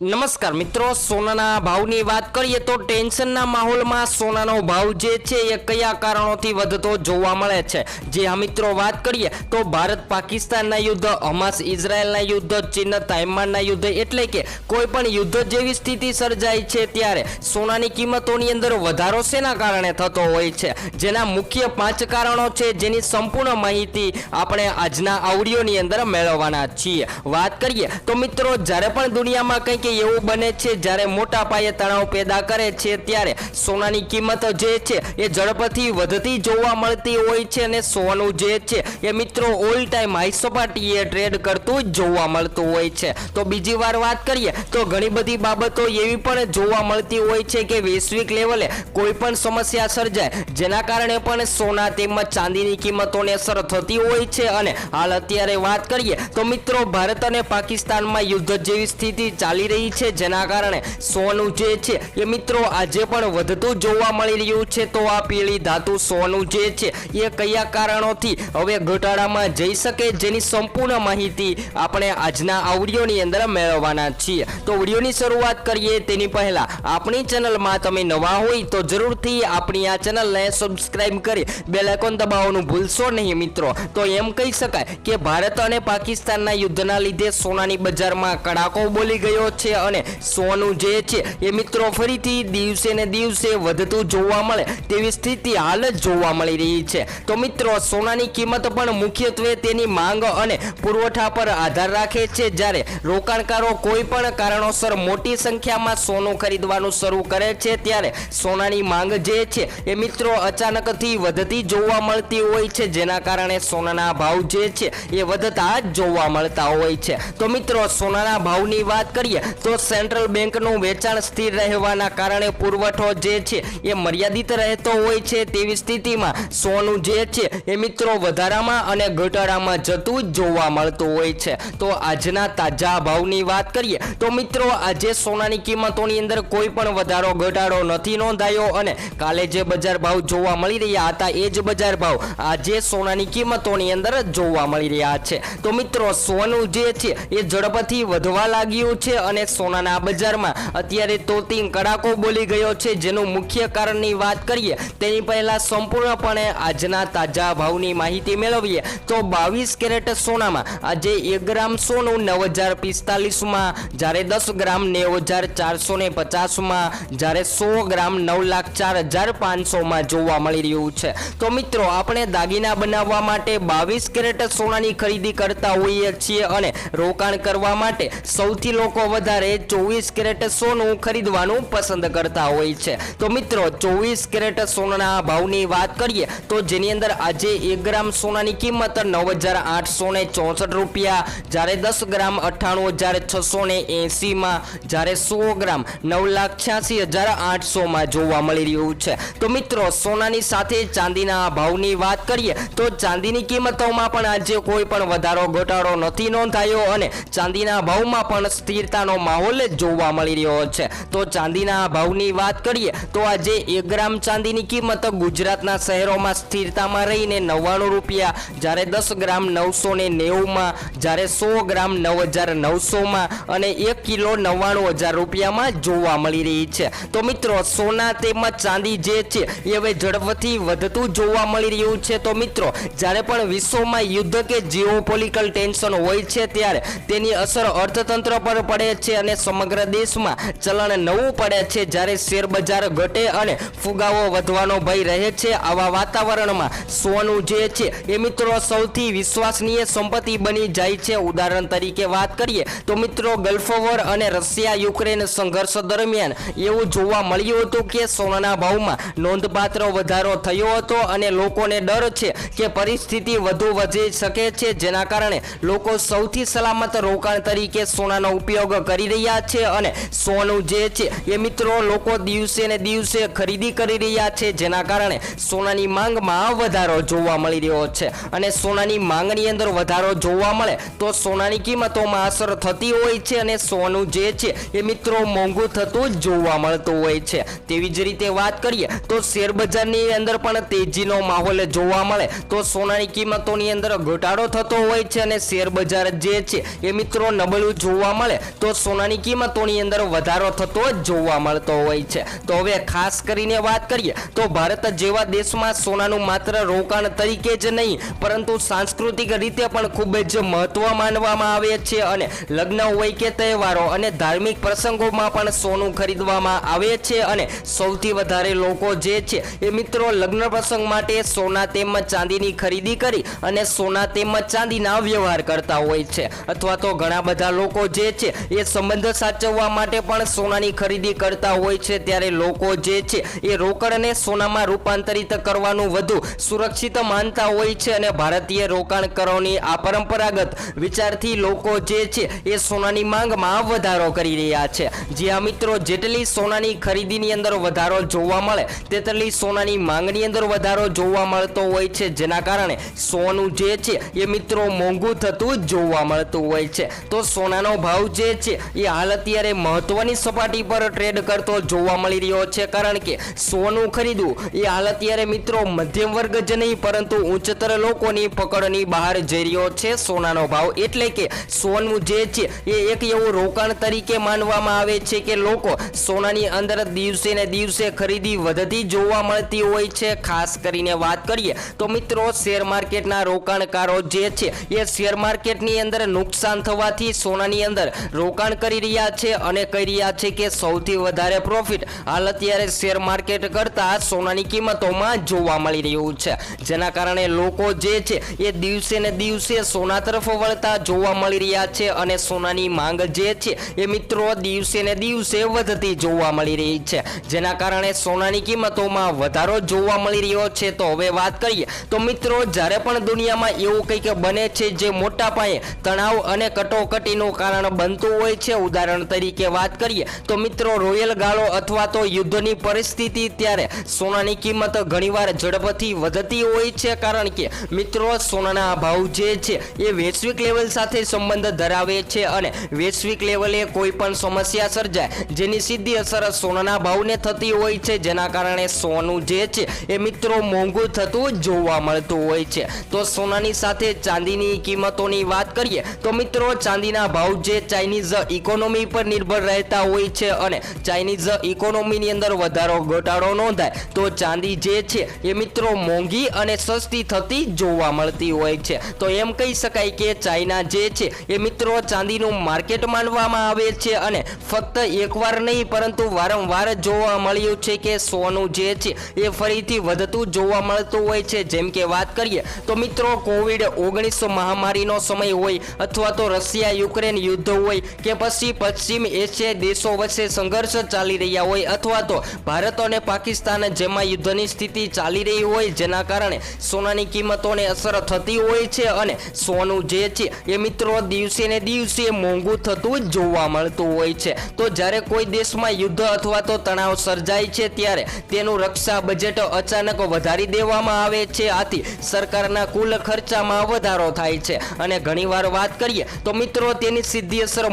નમસ્કાર મિત્રો, સોનાના ભાવની વાત કરીએ તો ટેન્શનના માહોલમાં સોનાનો ભાવ જે છે એ કયા કારણોથી વધતો જોવા મળે છે? જે આ મિત્રો વાત કરીએ તો ભારત પાકિસ્તાનના યુદ્ધ, હમાસ ઇઝરાયલના યુદ્ધ, ચીન તાઇમાનના યુદ્ધ એટલે કે કોઈ પણ યુદ્ધ જેવી સ્થિતિ સર્જાય છે ત્યારે સોનાની કિંમતોની અંદર વધારો શેના કારણે થતો હોય છે? જેના મુખ્ય પાંચ કારણો છે જેની સંપૂર્ણ માહિતી આપણે આજના આવડીઓની અંદર મેળવવાના છીએ. વાત કરીએ તો મિત્રો, જ્યારે પણ દુનિયામાં કંઈક એવું બને છે, જ્યારે મોટા પાયે તણાવ પેદા કરે છે, ત્યારે સોનાની કિંમત જે છે, એ ઝડપથી વધતી જોવા મળતી હોય છે અને સોનું જે છે, એ મિત્રો ઓલ ટાઈમ હાઈ સપાટીએ ટ્રેડ કરતું જોવા મળતું હોય છે. તો બીજી વાર વાત કરીએ, તો ઘણી બધી બાબતો એવી પણ જોવા મળતી હોય છે કે વૈશ્વિક લેવલે કોઈ પણ સમસ્યા સર્જાય, જેના કારણે પણ સોના તેમજ ચાંદીની કિંમતોને અસર થતી હોય છે. અને હાલ અત્યારે વાત કરીએ, તો મિત્રો ભારત અને પાકિસ્તાનમાં યુદ્ધ જેવી સ્થિતિ ચાલી રહી છે. જેના કારણે સોનું જે છે એ મિત્રો આજે પણ વધતું જોવા મળી રહ્યું છે. તો આ પીળી ધાતુ સોનું જે છે એ કયા કારણોથી હવે ઘટાડામાં જઈ શકે જેની સંપૂર્ણ માહિતી આપણે આજના આ અંદર મેળવવાના છીએ. તો વિડીયોની શરૂઆત કરીએ તેની પહેલા આપણી ચેનલમાં તમે નવા હોય તો જરૂરથી આપણી આ ચેનલને સબસ્ક્રાઈબ કરી બેલ આઇકોન દબાવવાનું ભૂલશો નહીં મિત્રો. તો એમ કહી શકાય કે ભારત અને પાકિસ્તાનના યુદ્ધના લીધે સોનાની બજારમાં કડાકો બોલી ગયો છે. અને સોનું જે છે એ મિત્રો ફરીથી દિવસે ને દિવસે વધતું જોવા મળે તેવી સ્થિતિ હાલ જ જોવા મળી રહી છે. તો મિત્રો, સોનાની કિંમત પણ મુખ્યત્વે તેની માંગ અને પુરવઠા પર આધાર રાખે છે. જ્યારે રોકાણકારો કોઈ પણ કારણોસર મોટી સંખ્યામાં સોનું ખરીદવાનું શરૂ કરે છે, ત્યારે સોનાની માંગ જે છે એ મિત્રો અચાનકથી વધતી જોવા મળતી હોય છે. જેના કારણે સોનાના ભાવ જે છે એ વધતા જ જોવા મળતા હોય છે. તો મિત્રો, સોનાના ભાવની વાત કરીએ તો સેન્ટ્રલ બેંકનું વેચાણ સ્થિર રહેવાના કારણે પુરવઠો જે છે એ મર્યાદિત રહેતો હોય છે તેવી સ્થિતિમાં સોનું જે છે એ મિત્રો વધારામાં અને ઘટાડામાં જતું જોવા મળતું હોય છે. તો આજના તાજા ભાવની વાત કરીએ તો મિત્રો આજે સોનાની કિંમતોની અંદર કોઈ પણ વધારો ઘટાડો નથી નોંધાયો અને કાલે જે બજાર ભાવ જોવા મળી રહ્યા હતા એ જ બજાર ભાવ આજે સોનાની કિંમતોની અંદર જોવા મળી રહ્યા છે. તો મિત્રો સોનું જે છે એ ઝડપથી વધવા લાગ્યું છે અને સોનાના બજારમાં અત્યારે તોતિંગ કડાકો બોલી ગયો છે, જેનું મુખ્ય કારણની વાત કરીએ, તેની પહેલા સંપૂર્ણપણે આજના તાજા ભાવની માહિતી મેળવીએ, તો બાવીસ કેરેટ સોનામાં આજે એક ગ્રામ સોનું નવ હજાર પિસ્તાલીસમાં, જ્યારે દસ ગ્રામ નેવ હજાર ચારસો ને પચાસમાં, જ્યારે સો ગ્રામ નવ લાખ ચાર હજાર પાંચસોમાં જોવા મળી રહ્યું છે. તો મિત્રો, આપણે દાગીના બનાવવા માટે બાવીસ કેરેટ સોનાની ખરીદી કરતા હોઈએ છીએ અને રોકાણ કરવા માટે સૌથી લોકો વધારે ચોવીસ કેરેટ સોનું ખરીદવાનું પસંદ કરતા હોય છે. તો મિત્રો, ચોવીસ કેરેટ સોનાના ભાવની વાત કરીએ, તો જેની અંદર આજે એક ગ્રામ સોનાની કિંમત નવ હજાર આઠસો ને ચોસઠ રૂપિયા, જ્યારે દસ ગ્રામ અઠ્ઠાણું હજાર છસો ને એંસીમાં જ્યારે સો ગ્રામ નવ લાખ છ્યાસી હજાર આઠસોમાં જોવા મળી રહ્યું છે. તો મિત્રો, સોનાની સાથે ચાંદીના ભાવની વાત કરીએ, તો ચાંદીની કિંમતોમાં પણ આજે કોઈ પણ વધારો, ઘટાડો નથી નોંધાયો અને ચાંદીના ભાવમાં પણ સ્થિરતાનો માહોલ જ જોવા મળી રહ્યો છે. તો ચાંદીના ભાવની વાત કરીએ, તો આજે એક ગ્રામ ચાંદીની કિંમત ગુજરાતના શહેરોમાં સ્થિરતામાં રહીને નવ્વાણું રૂપિયા, જ્યારે દસ ગ્રામ નવસો ને નેવુંમાં, જ્યારે સો ગ્રામ નવ હજાર નવસોમાં અને એક કિલો નવ્વાણું હજાર રૂપિયામાં જોવા મળી રહી છે. તો મિત્રો, સોના તેમજ ચાંદી જે છે, એ હવે ઝડપથી વધતું જોવા મળી રહ્યું છે. તો મિત્રો, જ્યારે પણ વિશ્વમાં યુદ્ધ કે જીઓપોલિટિકલ ટેન્શન હોય છે, ત્યારે તેની અસર અર્થતંત્ર પર પડે છે. અને સમગ્ર દેશમાં ચલણ નવું પડે છે. જ્યારે શેર બજાર ઘટે અને ફુગાવો વધવાનો ભય રહે છે, આવા વાતાવરણમાં સોનું જે છે એ મિત્રો સૌથી વિશ્વસનીય સંપત્તિ બની જાય છે. ઉદાહરણ તરીકે વાત કરીએ તો મિત્રો ગલ્ફ વોર અને રશિયા યુક્રેન સંઘર્ષ દરમિયાન એવું જોવા મળ્યું હતું કે સોનાના ભાવમાં નોંધપાત્ર વધારો થયો હતો અને લોકોને ડર છે કે પરિસ્થિતિ વધુ વધી શકે છે. જેના કારણે લોકો સૌથી સલામત રોકાણ તરીકે સોનાનો ઉપયોગ કરી રહ્યા છે અને સોનું જે છે એ મિત્રો લોકો દિવસે ને દિવસે ખરીદી કરી રહ્યા છે. જેના કારણે સોનાની માંગમાં વધારો જોવા મળી રહ્યો છે. અને સોનાની માંગની અંદર વધારો જોવા મળે તો સોનાની કિંમતોમાં અસર થતી હોય છે અને સોનું જે છે એ મિત્રો મોંઘું થતું જોવા મળતું હોય છે. તેવી જ રીતે વાત કરીએ તો શેર બજારની અંદર પણ તેજીનો માહોલ જોવા મળે તો સોનાની કિંમતોની અંદર ઘટાડો થતો હોય છે અને શેર બજાર જે છે એ મિત્રો નબળું જોવા મળે તો સોનાની કિંમતોની અંદર વધારો થતો જોવા મળતો હોય છે. તો હવે ખાસ કરીને વાત કરીએ, તો ભારત જેવા દેશમાં સોનાનું માત્ર રોકાણ તરીકે જ નહીં, પરંતુ સાંસ્કૃતિક રીતે પણ ખૂબ જ મહત્વ માનવામાં આવે છે અને લગ્ન હોય કે તહેવારો અને ધાર્મિક પ્રસંગોમાં પણ સોનું ખરીદવામાં આવે છે અને સૌથી વધારે લોકો જે છે એ મિત્રો લગ્ન પ્રસંગ માટે સોના તેમજ ચાંદીની ખરીદી કરી અને સોના તેમજ ચાંદીના વ્યવહાર કરતા હોય છે. અથવા તો ઘણા બધા લોકો જે છે એ સંબંધ સાચવવા માટે પણ સોનાની ખરીદી કરતા હોય છે, ત્યારે લોકો જે છે એ રોકડને સોનામાં રૂપાંતરિત કરવાનું વધુ સુરક્ષિત માનતા હોય છે અને ભારતીય રોકાણકારોની આ પરંપરાગત વિચારથી લોકો જે છે એ સોનાની માંગમાં વધારો કરી રહ્યા છે. જ્યાં મિત્રો જેટલી સોનાની ખરીદીની અંદર વધારો જોવા મળે, તેટલી સોનાની માંગની અંદર વધારો જોવા મળતો હોય છે, જેના કારણે સોનું જે છે એ મિત્રો મોંઘું થતું જોવા મળતું હોય છે. તો સોનાનો ભાવ જે છે એ હાલ અત્યારે મહત્વની સપાટી પર ટ્રેડ કરતો જોવા મળી રહ્યો છે. કારણ કે સોનું ખરીદવું એ હાલ અત્યારે મિત્રો મધ્યમ વર્ગ જ નહીં, પરંતુ ઉચ્ચતર લોકોની પકડની બહાર જઈ રહ્યો છે સોનાનો ભાવ. એટલે કે સોનું જે છે, એ એક એવું રોકાણ તરીકે માનવામાં આવે છે કે લોકો સોનાની અંદર દિવસે ને દિવસે ખરીદી વધતી જોવા મળતી હોય છે. ખાસ કરીને વાત કરીએ તો મિત્રો શેર માર્કેટના રોકાણકારો જે છે, એ શેર માર્કેટની અંદર નુકસાન થવાથી સોનાની અંદર રોકાણ કરી રહ્યા છે અને કહી રહ્યા છે કે સૌથી વધારે પ્રોફિટ હાલ અત્યારે શેર માર્કેટ કરતાં સોનાની કિંમતોમાં જોવા મળી રહ્યું છે. જેના કારણે લોકો જે છે એ દિવસે ને દિવસે સોના તરફ વળતા જોવા મળી રહ્યા છે અને સોનાની માંગ જે છે એ મિત્રો દિવસે ને દિવસે વધતી જોવા મળી રહી છે. જેના કારણે સોનાની કિંમતોમાં વધારો જોવા મળી રહ્યો છે. તો હવે વાત કરીએ તો મિત્રો જ્યારે પણ દુનિયામાં એવું કંઈક બને છે જે મોટા પાયે તણાવ અને કટોકટીનું કારણ બનતું હોય છે ઉદાહરણ તરીકે વાત કરીએ તો મિત્રો, રોયલ ગાળો અથવા તો યુદ્ધની પરિસ્થિતિ ત્યારે સોનાની કિંમત ઘણીવાર ઝડપથી વધતી હોય છે કારણ કે મિત્રો, સોનાના ભાવ જે છે એ વૈશ્વિક લેવલ સાથે સંબંધ ધરાવે છે અને વૈશ્વિક લેવલે કોઈ પણ સમસ્યા સર્જાય જેની સીધી અસર સોનાના ભાવને થતી હોય છે. જેના કારણે સોનું જે છે એ મિત્રો મોંઘું થતું જોવા મળતું હોય છે. તો સોનાની સાથે ચાંદીની કિંમતોની વાત કરીએ તો મિત્રો, ચાંદીના ભાવ જે ચાઇનીઝ ઇકોનોમી પર નિર્ભર રહેતા હોય છે અને ચાઇનીઝ ઇકોનોમીની અંદર વધારો ઘટાડો નોંધાય, તો ચાંદી જે છે એ મિત્રો મોંઘી અને સસ્તી થતી જોવા મળતી હોય છે. તો એમ કહી શકાય કે ચાઇના જે છે એ મિત્રો ચાંદીનું માર્કેટ માનવામાં આવે છે અને ફક્ત એકવાર નહીં, પરંતુ વારંવાર જોવા મળ્યું છે કે સોનું જે છે એ ફરીથી વધતું જોવા મળતું હોય છે. જેમ કે વાત કરીએ, તો મિત્રો કોવિડ ઓગણીસો મહામારીનો સમય હોય અથવા તો રશિયા યુક્રેન યુદ્ધ હોય કે પછી પશ્ચિમ એશિયાઈ દેશો વચ્ચે સંઘર્ષ ચાલી રહ્યા હોય અથવા તો ભારત અને પાકિસ્તાન જેમાં યુદ્ધની સ્થિતિ ચાલી રહી હોય જેના કારણે સોનાની કિંમતોને અસર થતી હોય છે અને સોનું જે છે એ મિત્રો દિવસે ને દિવસે મોંઘું થતું જોવા મળતું હોય છે. તો જ્યારે કોઈ દેશમાં યુદ્ધ અથવા તો તણાવ સર્જાય છે ત્યારે તેનું રક્ષા બજેટ અચાનક વધારી દેવામાં આવે છે. આથી સરકારના કુલ ખર્ચામાં વધારો થાય છે. અને ઘણીવાર વાત કરીએ તો મિત્રો તેની સીધી અસર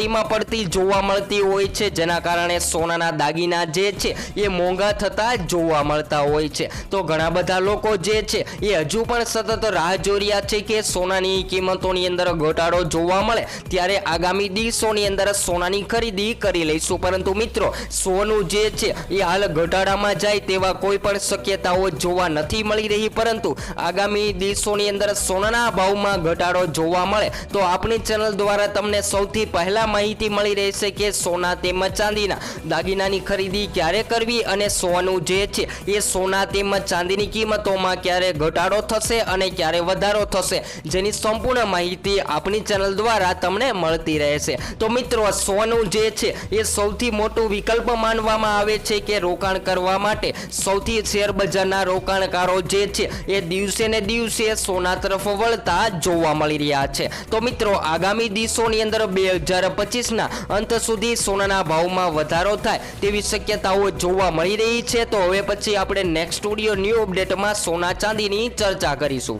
મોંઘવારીમાં પડતી જોવા મળતી હોય છે, જેના કારણે સોનાના દાગીના જે છે, એ મોંઘા થતા જોવા મળતા હોય છે. તો ઘણા બધા લોકો જે છે, એ હજુ પણ સતત રાહ જોઈ રહ્યા છે કે સોનાની કિંમતોની અંદર ઘટાડો જોવા મળે. ત્યારે આગામી દિવસોની અંદર સોનાની ખરીદી કરી લઈશું. પરંતુ મિત્રો, સોનું જે છે, એ હાલ ઘટાડામાં જાય તેવા કોઈ પણ શક્યતાઓ જોવા નથી મળી રહી. પરંતુ આગામી દિવસોની અંદર સોનાના ભાવમાં ઘટાડો જોવા મળે. તો આપણી ચેનલ દ્વારા તમને સૌથી પહેલા માહિતી મળી રહેશે કે સોના તેમજ ચાંદીના દાગીનાની ખરીદી ક્યારે કરવી અને સોનું જે છે એ સોના તેમજ ચાંદીની કિંમતોમાં ક્યારે ઘટાડો થશે અને ક્યારે વધારો થશે જેની સંપૂર્ણ માહિતી આપણી ચેનલ દ્વારા તમને મળતી રહેશે. તો મિત્રો, સોનું જે છે એ સૌથી મોટું વિકલ્પ માનવામાં આવે છે કે રોકાણ કરવા માટે સૌથી શેર બજારના રોકાણકારો જે છે એ દિવસે ને દિવસે સોના તરફ વળતા જોવા મળી રહ્યા છે. તો મિત્રો, આગામી દિવસોની અંદર બે હજાર પચીસના અંત સુધી સોનાના ભાવમાં વધારો થાય તેવી શક્યતાઓ જોવા મળી રહી છે. તો હવે પછી આપણે નેક્સ્ટ સ્ટુડિયો ન્યૂ અપડેટમાં સોના ચાંદીની ચર્ચા કરીશું.